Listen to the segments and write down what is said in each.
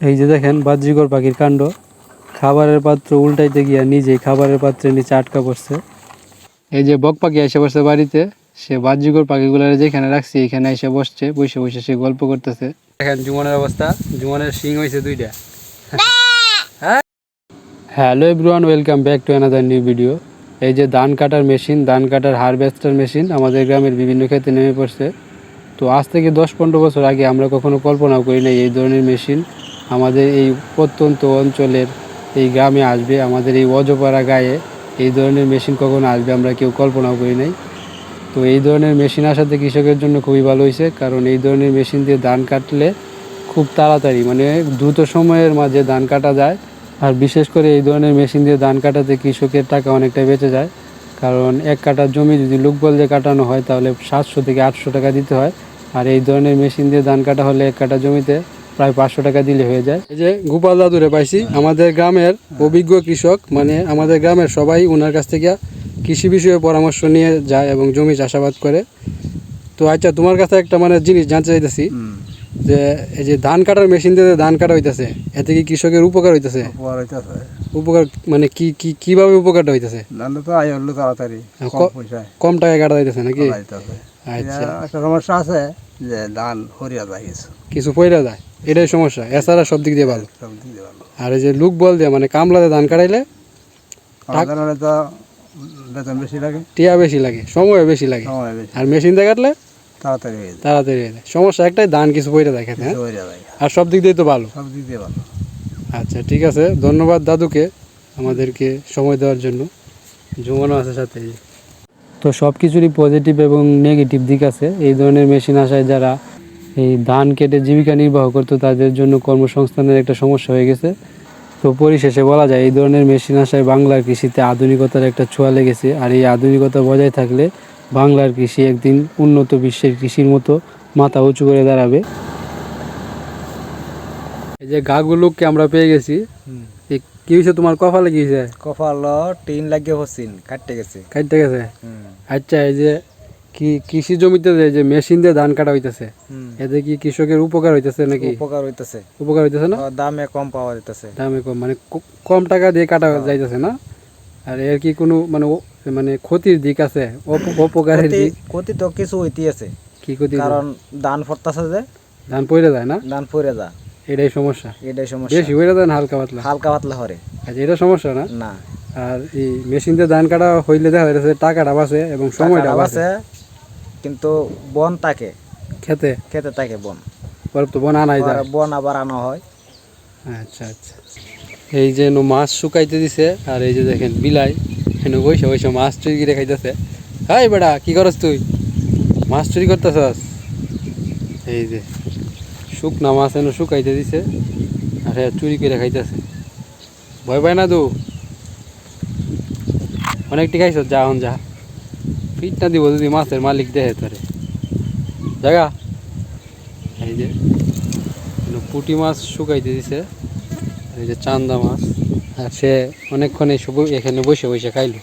এই যে দেখেন বাহ্যিকর পাখির কাণ্ড। খাবারের পাত্র উল্টাইতে গিয়া নিজেই খাবারের পাত্রে নিচে আটকা পড়ছে। এই যে বক পাখি এসে বসছে বাড়িতে, সে বাহ্যিকর পাখিগুলোর যেখানে রাখছি, এখানে এসে বসছে, বসে বসে সে গল্প করতেছে। দেখেন জুমনের অবস্থা, জুমনের শিং হয়েছে দুইটা। Hello everyone, welcome back to another new video এই যে ধান কাটার মেশিন, ধান কাটার হারভেস্টার মেশিন আমাদের গ্রামের বিভিন্ন ক্ষেত্রে নেমে পড়ছে। তো আজ থেকে দশ পনেরো বছর আগে আমরা কখনো কল্পনাও করি না এই ধরনের মেশিন আমাদের এই প্রত্যন্ত অঞ্চলের এই গ্রামে আসবে, আমাদের এই অজপাড়া গায়ে এই ধরনের মেশিন কখনো আসবে আমরা কেউ কল্পনাও করি নাই। তো এই ধরনের মেশিন আসাতে কৃষকের জন্য খুবই ভালো হয়েছে, কারণ এই ধরনের মেশিন দিয়ে ধান কাটলে খুব তাড়াতাড়ি মানে দ্রুত সময়ের মাঝে ধান কাটা যায়। আর বিশেষ করে এই ধরনের মেশিন দিয়ে ধান কাটাতে কৃষকের টাকা অনেকটাই বেঁচে যায়। কারণ এক কাটা জমি যদি লোকবল দিয়ে কাটানো হয়, তাহলে সাতশো থেকে আটশো টাকা দিতে হয়। আর এই ধরনের মেশিন দিয়ে ধান কাটা হলে এক কাটা জমিতে প্রায় পাঁচশো টাকা দিলে হয়ে যায়। এই যে গোপাল দাদুরে পাইছি আমাদের গ্রামের অভিজ্ঞ কৃষক মানে আমাদের গ্রামের সবাই ওনার কাছ থেকে কৃষি বিষয়ে পরামর্শ নিয়ে যায় এবং জমি চাষাবাদ করে। তো আচ্ছা তোমার কাছে একটা মানে জিনিস জানতে চাইতেছি যে এই যে ধান কাটার মেশিন দিয়ে ধান কাটা হইতেছে এতে কি কৃষকের উপকার হইতেছে? উপকার হইতেছে। উপকার মানে কি কি কীভাবে উপকারটা হইতেছে? নাহলে তো আয় হলো তাড়াতাড়ি হ্যাঁ, কম টাকায় কাটা যাইতেছে নাকি? আচ্ছা। একটা সমস্যা আছে যে ধান হরিয়া যায় কিছু কিছু পয়রা যায়? এটাই সমস্যা। এছাড়া সব দিক দিয়ে ভালো। সব দিক দিয়ে ভালো। আর এই যে লুক বল দিয়ে মানে কামলাতে ধান কাটাইলে তো বেতন বেশি লাগে। টিয়া বেশি লাগে সময় বেশি লাগে। আর মেশিন দিয়ে কাটলে তাড়াতাড়ি হয়ে যায়। তাড়াতাড়ি হয়ে যায়। সমস্যা একটাই ধান কিছু পয়রা যায় হ্যাঁ? আর সব দিক দিয়ে তো ভালো। সব দিক দিয়ে ভালো। আচ্ছা ঠিক আছে। ধন্যবাদ দাদুকে আমাদেরকে সময় দেওয়ার জন্য। জমানো আছে সাথে। তো সব কিছুরই পজিটিভ এবং নেগেটিভ দিক আছে। এই ধরনের মেশিন আসায় যারা এই ধান কেটে জীবিকা নির্বাহ করতো তাদের জন্য কর্মসংস্থানের একটা সমস্যা হয়ে গেছে। তো পরিশেষে বলা যায় এই ধরনের মেশিন আসায় বাংলার কৃষিতে আধুনিকতার একটা ছোঁয়া লেগেছে আর এই আধুনিকতা বজায় থাকলে বাংলার কৃষি একদিন উন্নত বিশ্বের কৃষির মতো মাথা উঁচু করে দাঁড়াবে। এই যে গাগুলোকে আমরা পেয়ে গেছি। কি হয়েছে তোমার? কপালে কি হয়েছে কপাল টিন লাগিয়ে হচ্ছিন কাটতে গেছে। কাটতে গেছে? আচ্ছা এই যে কি কৃষি জমিতে যে- যে মেশিন দিয়ে ধান কাটা হইতেছে এতে কি কৃষকের উপকার হইতেছে নাকি? উপকার হইতেছে। উপকার হইতেছে না? দামে কম পাওয়া যাইতেছে। দামে কম মানে কম টাকা দিয়ে কাটা যাইতেছে না? আর এর কি কোনো মানে মানে ক্ষতির দিক আছে? অপকারের দিক? ক্ষতি তো কিছু হইতে আছে। কি ক্ষতি কারণ ধান ফরতাছে যে ধান পড়ে যায় না? ধান পড়ে যায়। এটাই সমস্যা। এটাই সমস্যা। বেশি পড়ে যায় হালকা পাতলা? হালকা পাতলা হরে। আচ্ছা এটা সমস্যা না? না। আর এই মেশিন দিয়ে ধান কাটা হইলে দেখা যাচ্ছে টাকাটা বাঁচে এবং সময়টা বাঁচে। কিন্তু বন তাকে খেতে? খেতে থাকে বন। তো বন আনাই যায়। বন আবার আনা হয়। আচ্ছা আচ্ছা। এই যে নো মাছ শুকাইতে দিছে আর এই যে দেখেন বিলাই এনে বইসে বইসে মাছ চুরি করে খাইতেছে। হাই বেটা কি করস তুই? মাছ চুরি করতেছস? এই যে শুকনা মাছ এনে শুকাইতে দিছে আর হ্যাঁ চুরি করে খাইতেছে। ভয় পায় না তু অনেকটি খাইছ যা হন যা। না দিব যদি মাছের মালিক দেহে তোরে। জায়গা? এই যে পুঁটি মাছ শুকাইতে দিছে এই যে চান্দা মাছ। আর সে অনেকক্ষণ এই এখানে বসে বসে খাইলো।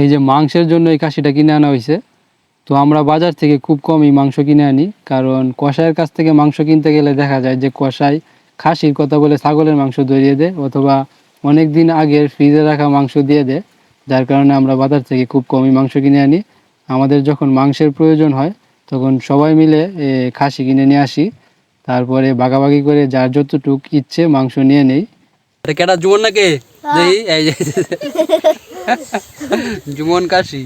এই যে মাংসের জন্য এই কাশিটা কিনে আনা হয়েছে তো আমরা বাজার থেকে খুব কমই মাংস কিনে আনি, কারণ কষাইয়ের কাছ থেকে মাংস কিনতে গেলে দেখা যায় যে কষাই খাসির কথা বলে ছাগলের মাংস ধরিয়ে দেয়, অথবা অনেক দিন আগের ফ্রিজে রাখা মাংস দিয়ে দেয়। যার কারণে আমরা বাজার থেকে খুব কমই মাংস কিনে আনি। আমাদের যখন মাংসের প্রয়োজন হয় তখন সবাই মিলে এ, খাসি কিনে নিয়ে আসি। তারপরে ভাগাভাগি করে যার যতটুক ইচ্ছে মাংস নিয়ে নেই। কেটা জুমন নাকি? এই জুমন কাশি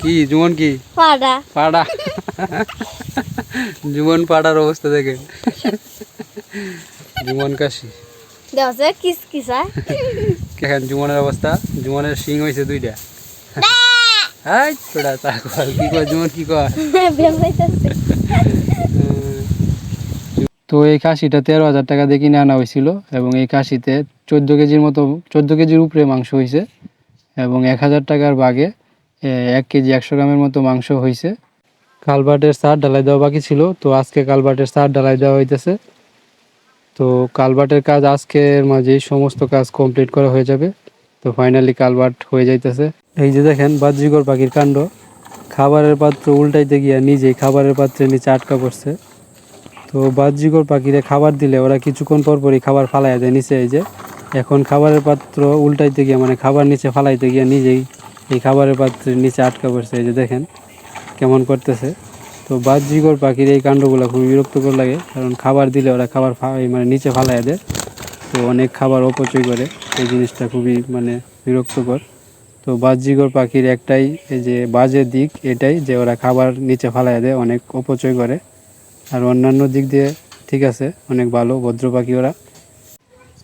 কি জুমন কি? পাড়া। পাড়া। জুমন পাড়ার অবস্থা দেখে জুমন কাশি কিস কিসা দেখেন জুমনের অবস্থা। জুমনের শিং হয়েছে দুইটা। হাই তা কর কি কি কয়? তো এই খাসিটা তেরো হাজার টাকা দিয়ে কিনে আনা হয়েছিল এবং এই খাসিতে চোদ্দ কেজির মতো, চোদ্দ কেজির উপরে মাংস হয়েছে এবং এক হাজার টাকার বাগে এক কেজি একশো গ্রামের মতো মাংস হয়েছে কালবাটের সার ডালাই দেওয়া বাকি ছিল, তো আজকে কালবাটের সার ডালাই দেওয়া হইতেছে। তো কালবাটের কাজ আজকের মাঝেই সমস্ত কাজ কমপ্লিট করা হয়ে যাবে। তো ফাইনালি কালবাট হয়ে যাইতেছে। এই যে দেখেন বাহ্যিকর পাখির কাণ্ড। খাবারের পাত্র উল্টাইতে গিয়া নিজেই খাবারের পাত্রের নিচে আটকা পড়ছে। তো বাহ্যিকর পাখিরে খাবার দিলে ওরা কিছুক্ষণ পর পরই খাবার ফালাইয়া দেয় নিচে এই যে। এখন খাবারের পাত্র উল্টাইতে গিয়ে মানে খাবার নিচে ফালাইতে গিয়ে নিজেই এই খাবারের পাত্রের নিচে আটকা পড়ছে। এই যে দেখেন কেমন করতেছে। তো বাহ্যিকর পাখির এই কাণ্ডগুলো খুবই বিরক্তকর লাগে, কারণ খাবার দিলে ওরা খাবার মানে নিচে ফালাইয়া দেয়। তো অনেক খাবার অপচয় করে, এই জিনিসটা খুবই মানে বিরক্তকর। তো বাহ্যিকর পাখির একটাই এই যে বাজে দিক এটাই যে ওরা খাবার নিচে ফালাইয়া দেয়, অনেক অপচয় করে। আর অন্যান্য দিক দিয়ে ঠিক আছে, অনেক ভালো, ভদ্র পাখি ওরা।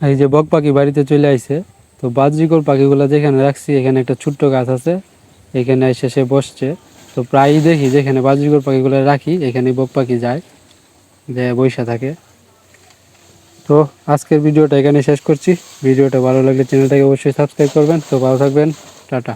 এই যে বক পাখি বাড়িতে চলে আইছে, তো বাহ্যিকর পাখিগুলো যেখানে রাখছি, এখানে একটা ছোট্ট গাছ আছে, এখানে এসে সে বসছে। তো প্রায়ই দেখি যেখানে বাহ্যিকর পাখিগুলো রাখি এখানে বক পাখি যায়, যে বৈশা থাকে। তো আজকের ভিডিওটা এখানে শেষ করছি। ভিডিওটা ভালো লাগলে চ্যানেলটাকে অবশ্যই সাবস্ক্রাইব করবেন। তো ভালো থাকবেন। টাটা।